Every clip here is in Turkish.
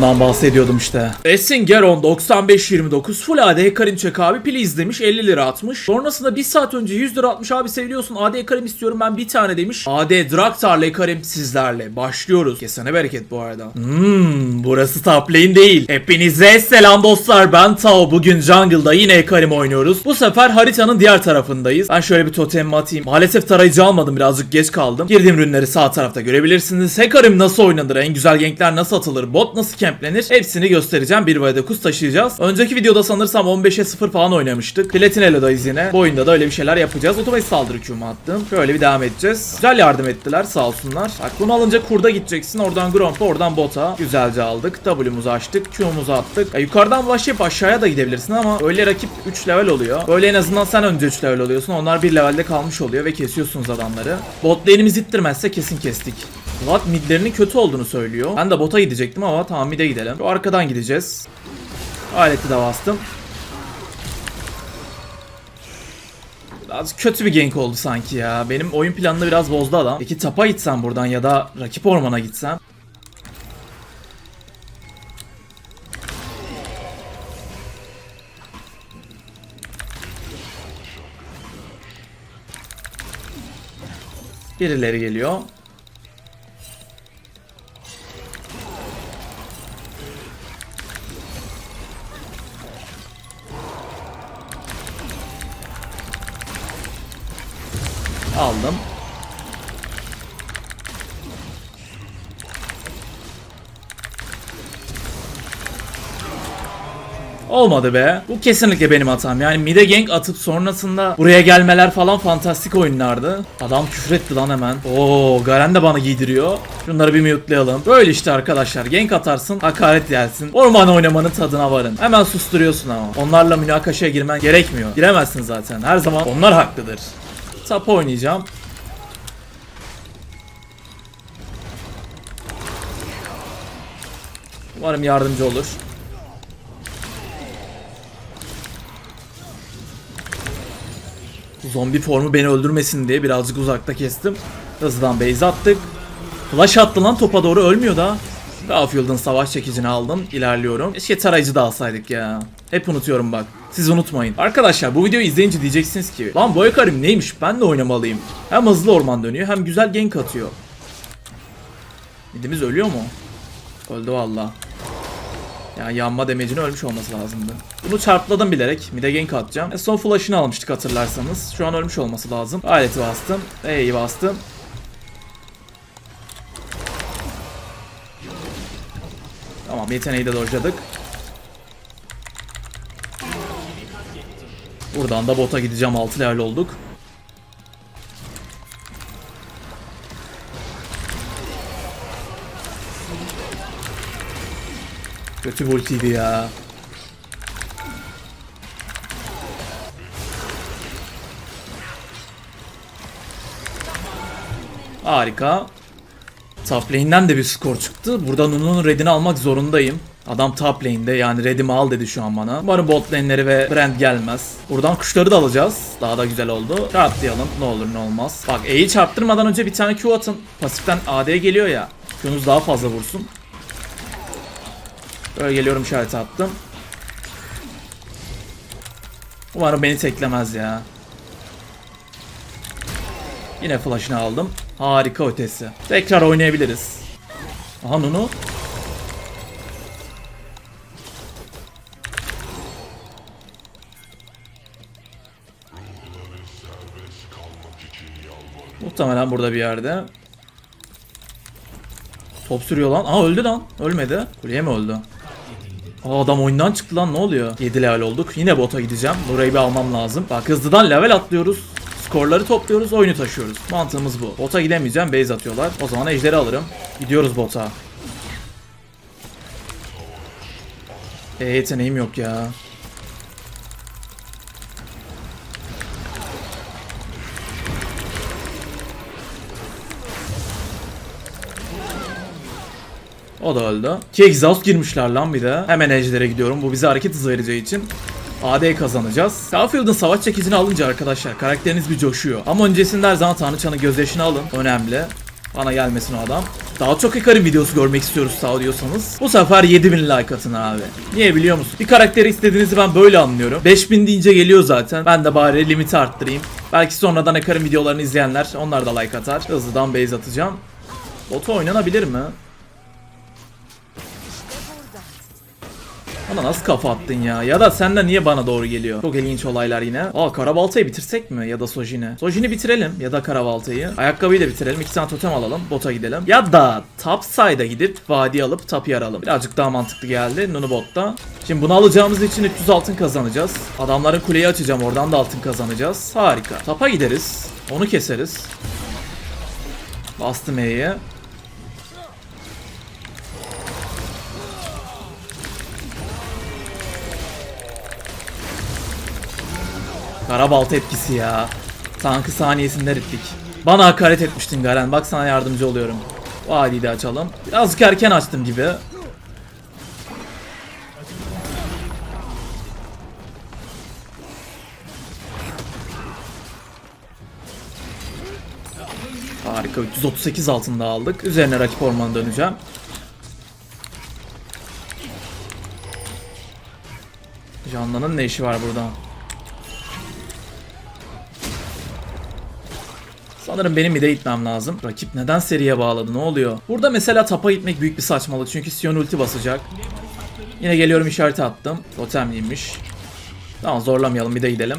Bundan bahsediyordum işte. Essingeron 9529 Full AD Karim Çek abi pili izlemiş 50 lira atmış. Sonrasında bir saat önce 100 lira atmış abi seviyorsun AD Karim istiyorum ben bir tane demiş. AD Draktar'la Karim sizlerle başlıyoruz. Kesene bereket bu arada. Hmm burası top lane değil. Hepinize selam dostlar ben Tao. Bugün jungle'da yine Karim oynuyoruz. Bu sefer haritanın diğer tarafındayız. Ben şöyle bir totemimi atayım. Maalesef tarayıcı almadım birazcık geç kaldım. Girdiğim ürünleri sağ tarafta görebilirsiniz. Hekarim nasıl oynanır, en güzel gankler nasıl atılır, bot nasıl kemplenir hepsini göstereceğim. Bir vs 9 taşıyacağız. Önceki videoda sanırsam 15'e 0 falan oynamıştık. Platinelo'dayız yine. Bu oyunda da öyle bir şeyler yapacağız. Otomatik saldırı Q'mu attım. Şöyle bir devam edeceğiz. Güzel yardım ettiler sağ olsunlar. Bunu alınca kurda gideceksin. Oradan Gromp'a oradan bota. Güzelce aldık. W'muzu açtık. Q'muzu attık. Ya yukarıdan başlayıp aşağıya da gidebilirsin ama öyle rakip 3 level oluyor. Böyle en azından sen önce 3 level oluyorsun. Onlar 1 levelde kalmış oluyor ve kesiyorsunuz adamları. Bot lane'imiz ittirmezse kesin kestik. Vlad midlerinin kötü olduğunu söylüyor. Ben de bota gidecektim ama tamam mid'e gidelim. Şu arkadan gideceğiz. Aleti de bastım. Biraz kötü bir gank oldu sanki ya. Benim oyun planını biraz bozdu adam. Peki tapa gitsem buradan ya da rakip ormana gitsem. Birileri geliyor. Aldım. Olmadı be. Bu kesinlikle benim hatam. Yani mide gank atıp sonrasında buraya gelmeler falan fantastik oyunlardı. Adam küfretti lan hemen. Oo Garen de bana giydiriyor. Şunları bir mute'layalım. Böyle işte arkadaşlar. Gank atarsın, hakaret gelsin. Orman oynamanın tadına varın. Hemen susturuyorsun ama. Onlarla münakaşaya girmen gerekmiyor. Giremezsin zaten. Her zaman onlar haklıdır. Tap oynayacağım. Umarım yardımcı olur. Zombi formu beni öldürmesin diye birazcık uzakta kestim. Hızlıdan base attık. Flash attı lan topa doğru ölmüyor da. Garfield'ın savaş çekicini aldım. İlerliyorum. Keşke tarayıcı da alsaydık ya. Hep unutuyorum bak. Siz unutmayın. Arkadaşlar bu videoyu izleyince diyeceksiniz ki Lan bu Karim neymiş ben de oynamalıyım. Hem hızlı orman dönüyor hem güzel gank atıyor. Midimiz ölüyor mu? Öldü valla. Yani yanma damage'ini ölmüş olması lazımdı. Bunu çarpladım bilerek. Mide gank atacağım. E son flash'ını almıştık hatırlarsanız. Şu an ölmüş olması lazım. Aleti bastım. E'yi bastım. Tamam yeteneği de dojladık. Buradan da bota gideceğim 6 level olduk. Kötü bir ultiydi ya. Harika. Top lane'den de bir skor çıktı. Burada Nunu'nun redini almak zorundayım. Adam top lane'de yani redimi al dedi şu an bana. Umarım bot lane'leri ve Brand gelmez. Buradan kuşları da alacağız. Daha da güzel oldu. Çarplayalım ne olur ne olmaz. Bak E'yi çarptırmadan önce bir tane Q atın. Pasiften AD geliyor ya. Q'nuz daha fazla vursun. Böyle geliyorum işareti attım. Umarım beni teklemez ya. Yine flash'ını aldım. Harika ötesi. Tekrar oynayabiliriz. Aha Nunu. Muhtemelen burada bir yerde. Top sürüyor lan. Aa öldü lan. Ölmedi. Kuleye mi öldü? Aa adam oyundan çıktı lan ne oluyor? 7 level olduk. Yine bota gideceğim. Burayı bir almam lazım. Bak hızlıdan level atlıyoruz. Skorları topluyoruz, oyunu taşıyoruz. Mantığımız bu. Bota gidemeyeceğim, base atıyorlar. O zaman ejderi alırım. Gidiyoruz bota. E yeteneğim yok ya. O da öldü. Ki exhaust girmişler lan bir de. Hemen ejder'e gidiyorum. Bu bize hareket hızı vereceği için. AD kazanacağız. Starfield'ın savaş çekicini alınca arkadaşlar karakteriniz bir coşuyor. Ama öncesinde her zaman Tanrıçan'ın gözyaşını alın. Önemli. Bana gelmesin o adam. Daha çok Hikarim videosu görmek istiyoruz sağ diyorsanız. Bu sefer 7000 like atın abi. Niye biliyor musun? Bir karakteri istediğinizi ben böyle anlıyorum. 5000 deyince geliyor zaten. Ben de bari limiti arttırayım. Belki sonradan Hikarim videolarını izleyenler onlar da like atar. Hızlıdan base atacağım. Botu oynanabilir mi? Bana nasıl kafa attın ya? Ya da senden niye bana doğru geliyor? Çok ilginç olaylar yine. Aa Karabalta'yı bitirsek mi? Ya da Sojin'i. Sojin'i bitirelim ya da Karabalta'yı. Ayakkabıyı da bitirelim. İki tane totem alalım. Bota gidelim. Ya da top side'a gidip vadi alıp tap yaralım. Birazcık daha mantıklı geldi. Nunu botta. Şimdi bunu alacağımız için 300 altın kazanacağız. Adamların kuleyi açacağım. Oradan da altın kazanacağız. Harika. Tapa gideriz. Onu keseriz. Bastım E'ye. Karabalta etkisi ya. Tankı saniyesinde ettik. Bana hakaret etmiştin Garen. Bak sana yardımcı oluyorum. Vadiyi de açalım. Birazcık erken açtım gibi. Harika 338 altında aldık. Üzerine rakip ormana döneceğim. Canlan'ın ne işi var burada? Sanırım benim bir de gitmem lazım. Rakip neden seriye bağladı ne oluyor? Burada mesela tapa gitmek büyük bir saçmalık çünkü Sion ulti basacak. Yine geliyorum işareti attım. Totemliymiş. Tamam zorlamayalım bir de gidelim.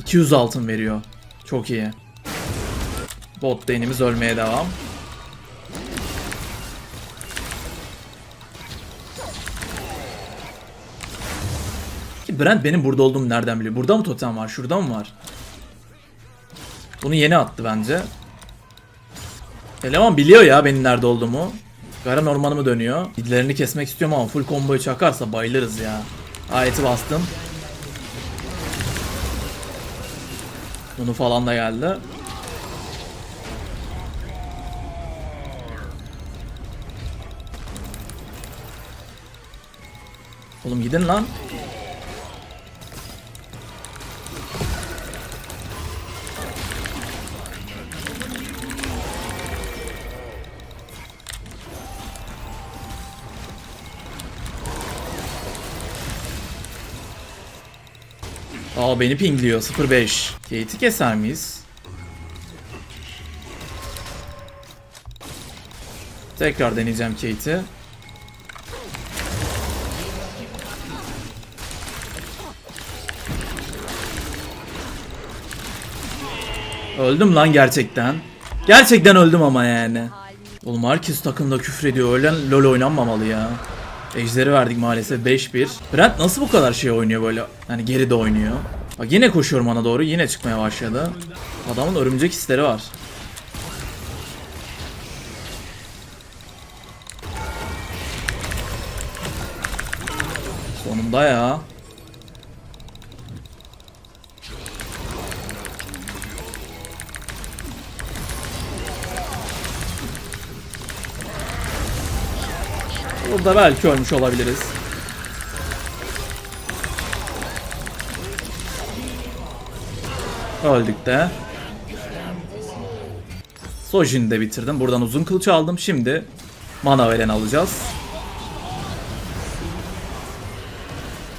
200 altın veriyor. Çok iyi. Bot lane'imiz ölmeye devam. Brent benim burada olduğumu nereden biliyor? Burada mı totem var? Şurada mı var? Bunu yeni attı bence. Eleman biliyor ya benim nerede olduğumu. Garan ormanımı dönüyor. Midlerini kesmek istiyorum ama full combo'yu çakarsa bayılırız ya. Ayeti bastım. Bunu falan da geldi. Oğlum gidin lan. Aa beni pingliyor 05. Kate'i keser miyiz? Tekrar deneyeceğim Kate'i. Öldüm lan gerçekten. Gerçekten öldüm ama yani. Oğlum herkes takımda küfrediyor. Öyle LoL oynanmamalı ya. Ejderi verdik maalesef 5-1. Brent nasıl bu kadar şey oynuyor böyle? Yani geride oynuyor. Bak yine koşuyorum bana doğru. Yine çıkmaya başladı. Adamın örümcek hisleri var. Sonunda ya. Burada belki ölmüş olabiliriz. Öldük de. Sojin'i de bitirdim. Buradan uzun kılıç aldım. Şimdi mana veren alacağız.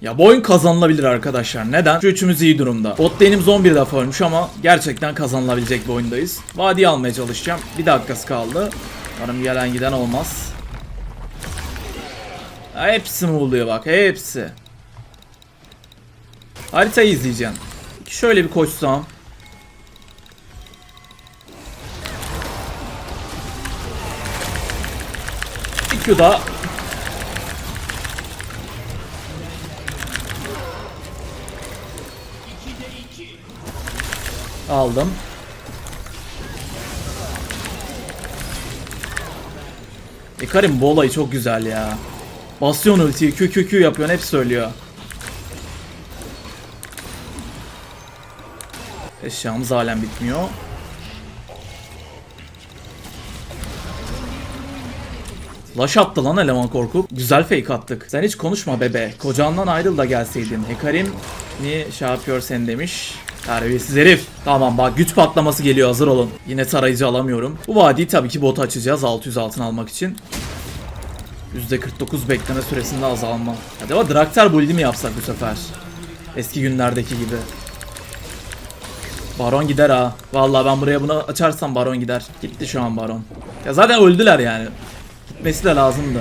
Ya bu oyun kazanılabilir arkadaşlar. Neden? Şu üçümüz iyi durumda. Bot lane'imiz 11 defa ölmüş ama gerçekten kazanılabilecek bir oyundayız. Vadi almaya çalışacağım. Bir dakikası kaldı. Umarım gelen giden olmaz. Hepsi mi oluyor bak hepsi. Haritayı izleyeceğim. Şöyle bir koşsam. Bir Q daha. Aldım. E Karim bu olayı çok güzel ya. Basıyorsun ultiyi Q Q Q yapıyorsun hep söylüyor. Eşyamız halen bitmiyor. Flash attı lan eleman korkup. Güzel fake attık. Sen hiç konuşma bebe. Kocandan ayrıl da gelseydin. Hekarim mi şey yapıyor sen demiş. Terbiyesiz herif. Tamam bak güç patlaması geliyor hazır olun. Yine tarayıcı alamıyorum. Bu vadiyi tabii ki bot açacağız 600 altın almak için. %49 bekleme süresinde azalma. Acaba Draktar build'i mi yapsak bu sefer? Eski günlerdeki gibi. Baron gider ha. Vallahi ben buraya bunu açarsam Baron gider. Gitti şu an Baron. Ya zaten öldüler yani. Gitmesi de lazımdı.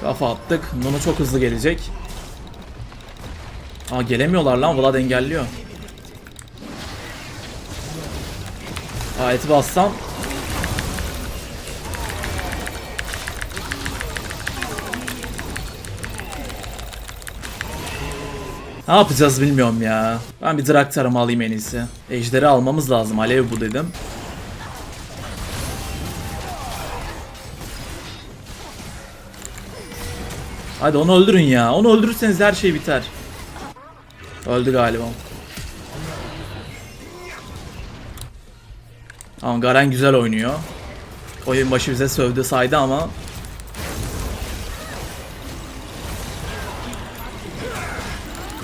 Kafa attık. Nunu çok hızlı gelecek. Aa gelemiyorlar lan. Vlad engelliyor. Ayeti bassam. Ne yapacağız bilmiyorum ya. Ben bir Draktar'ımı alayım en iyisi. Ejderi almamız lazım. Alev bu dedim. Hadi onu öldürün ya. Onu öldürürseniz her şey biter. Öldü galiba. Ama Garen güzel oynuyor. Oyun başı bize sövdü saydı ama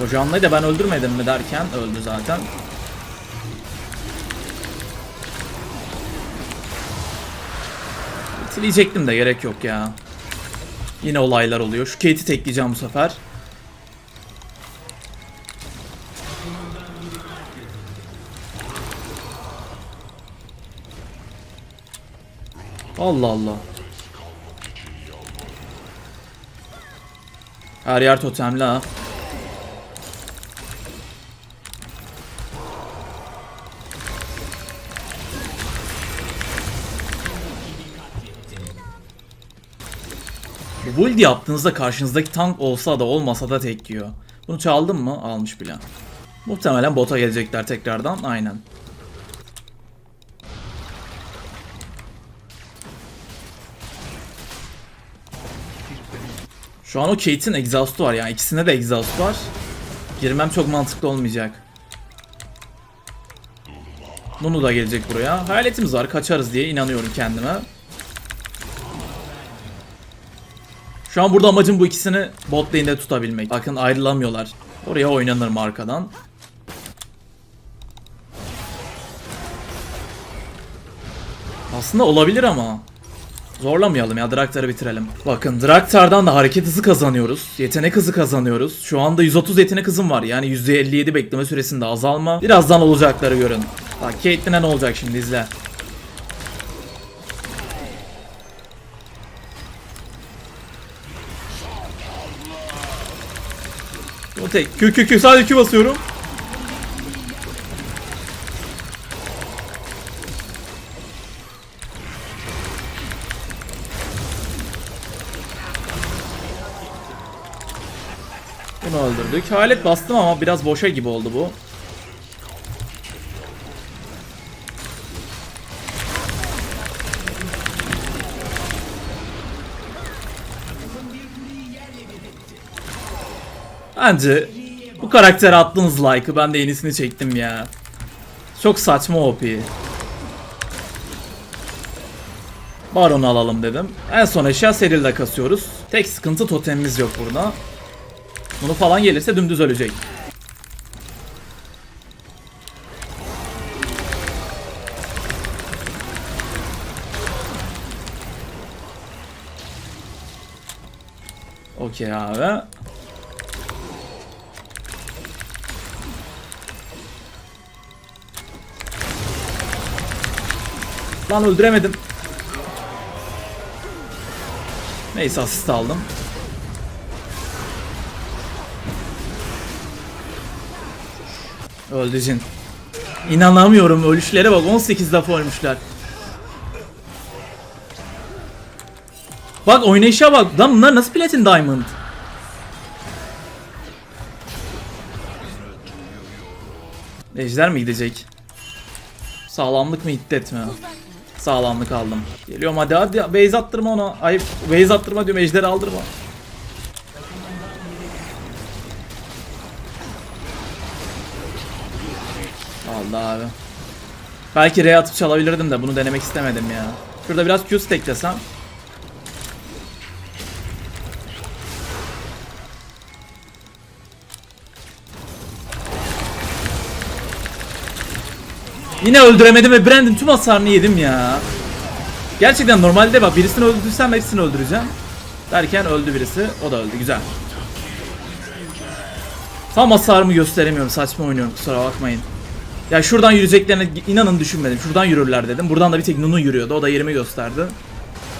O canlıyı da ben öldürmedim mi derken öldü zaten. Bitireyecektim de gerek yok ya. Yine olaylar oluyor. Şu Kate'i tekleyeceğim bu sefer. Allah Allah. Her yer totemli ha. Bu build yaptığınızda karşınızdaki tank olsa da olmasa da tek. Bunu çaldım mı? Almış bile. Muhtemelen bota gelecekler tekrardan. Aynen. Şu an o Kate'in exhaust'u var yani ikisinde de exhaust var. Girmem çok mantıklı olmayacak. Nunu da gelecek buraya. Hayaletimiz var kaçarız diye inanıyorum kendime. Şu an burada amacım bu ikisini bot lane'de tutabilmek. Bakın ayrılamıyorlar. Oraya oynanırım arkadan. Aslında olabilir ama. Zorlamayalım ya Draktar'ı bitirelim. Bakın Draktar'dan da hareket hızı kazanıyoruz. Yetenek hızı kazanıyoruz. Şu anda 130 yetenek hızım var. Yani %57 bekleme süresinde azalma. Birazdan olacakları görün. Bak Caitlyn'e ne olacak şimdi izle. O tek. Kü kü kü sadece kü basıyorum. Bunu öldürdük. Hayalet bastım ama biraz boşa gibi oldu bu. Bence bu karaktere attığınız like'ı ben de yenisini çektim ya. Çok saçma OP. Baron'u alalım dedim. En son eşya Seril'de kasıyoruz. Tek sıkıntı totemimiz yok burada. Bunu falan gelirse dümdüz ölecek. Okey abi. Lan öldüremedim. Neyse asist aldım. Öldü Jin. İnanamıyorum ölüşlere bak 18 defa ölmüşler. Bak oynayışa bak. Lan bunlar nasıl platin diamond? Ejder mi gidecek? Sağlamlık mı hiddet mi? Sağlamlık aldım. Geliyorum hadi hadi base attırma ona. Ay base attırma diyorum ejderi aldırma. Allah abi. Belki R atıp çalabilirdim de bunu denemek istemedim ya. Şurada biraz Q stacklesem. Yine öldüremedim ve Brandon tüm hasarını yedim ya. Gerçekten normalde bak birisini öldürsem hepsini öldüreceğim. Derken öldü birisi. O da öldü. Güzel. Tam hasarımı gösteremiyorum. Saçma oynuyorum. Kusura bakmayın. Ya şuradan yürüyeceklerini inanın düşünmedim. Şuradan yürürler dedim. Buradan da bir tek Nunu yürüyordu. O da yerimi gösterdi.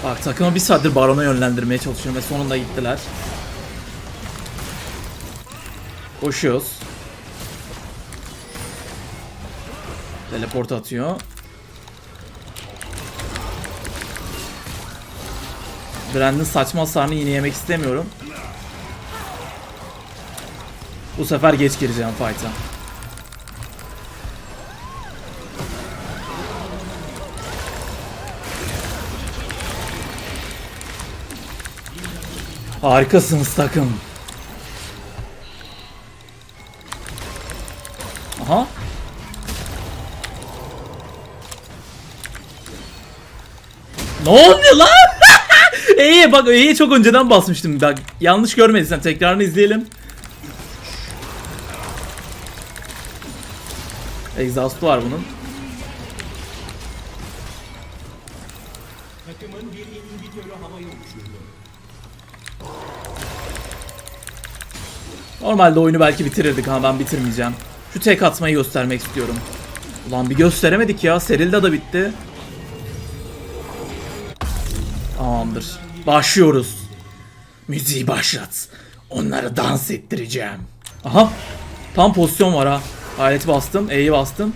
Bak takımı bir saattir Baron'a yönlendirmeye çalışıyorum ve sonunda gittiler. Koşuyoruz. Teleport atıyor. Brandon saçma hasarını yine yemek istemiyorum. Bu sefer geç gireceğim fight'a. Harikasınız takım. Aha. Ne oluyor lan? E'ye bak E'ye çok önceden basmıştım. Bak yanlış görmediysen tekrarını izleyelim. Exhaust'u var bunun. Normalde oyunu belki bitirirdik ama ben bitirmeyeceğim. Şu tek atmayı göstermek istiyorum. Ulan bir gösteremedik ya. Serilda da bitti. Tamamdır. Başlıyoruz. Müziği başlat. Onları dans ettireceğim. Aha. Tam pozisyon var ha. Aleti bastım. E'yi bastım.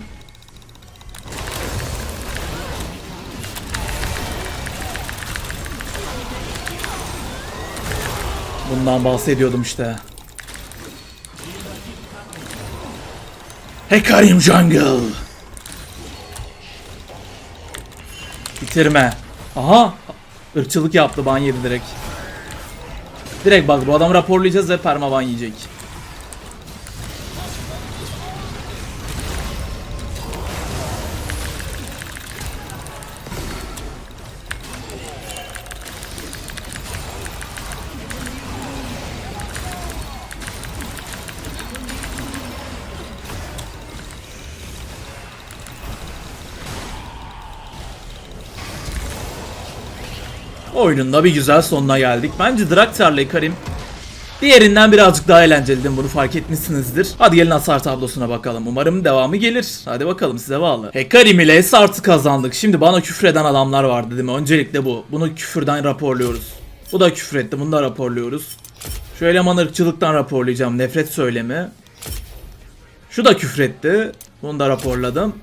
Bundan bahsediyordum işte. Hekarim Jungle. Bitirme. Aha. Irkçılık yaptı ban yedi direkt. Direkt bak bu adamı raporlayacağız ve perma ban yiyecek. Oyunun da bir güzel sonuna geldik. Bence Draktar'la Karim diğerinden birazcık daha eğlenceli değil mi? Bunu fark etmişsinizdir. Hadi gelin hasar tablosuna bakalım. Umarım devamı gelir. Hadi bakalım size bağlı. Hekarim ile S artı kazandık. Şimdi bana küfreden adamlar vardı değil mi? Öncelikle bu. Bunu küfürden raporluyoruz. Bu da küfretti. Bunu da raporluyoruz. Şu eleman ırkçılıktan raporlayacağım. Nefret söylemi. Şu da küfretti. Bunu da raporladım.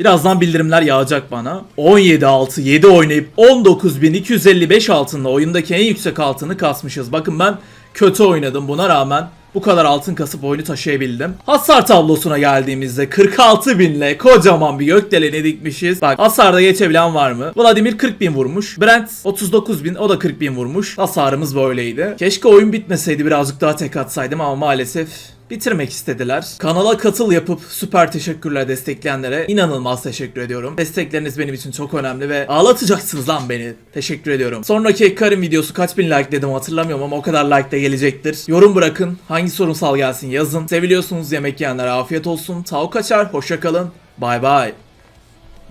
Birazdan bildirimler yağacak bana. 17-6 7 oynayıp 19.255 altınla oyundaki en yüksek altını kasmışız. Bakın ben kötü oynadım buna rağmen bu kadar altın kasıp oyunu taşıyabildim. Hasar tablosuna geldiğimizde 46 binle kocaman bir gökdeleni dikmişiz. Bak hasarda geçebilen var mı? Vladimir 40 bin vurmuş. Brent 39 bin o da 40 bin vurmuş. Hasarımız böyleydi. Keşke oyun bitmeseydi birazcık daha tek atsaydım ama maalesef bitirmek istediler. Kanala katıl yapıp süper teşekkürler destekleyenlere inanılmaz teşekkür ediyorum. Destekleriniz benim için çok önemli ve ağlatacaksınız lan beni. Teşekkür ediyorum. Sonraki Karim videosu kaç bin like dedim hatırlamıyorum ama o kadar like de gelecektir. Yorum bırakın. Hangi sorunsal gelsin yazın. Seviliyorsunuz yemek yiyenlere afiyet olsun. Tavuk kaçar. Hoşça kalın. Bay bay.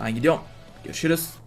Ben gidiyorum. Görüşürüz.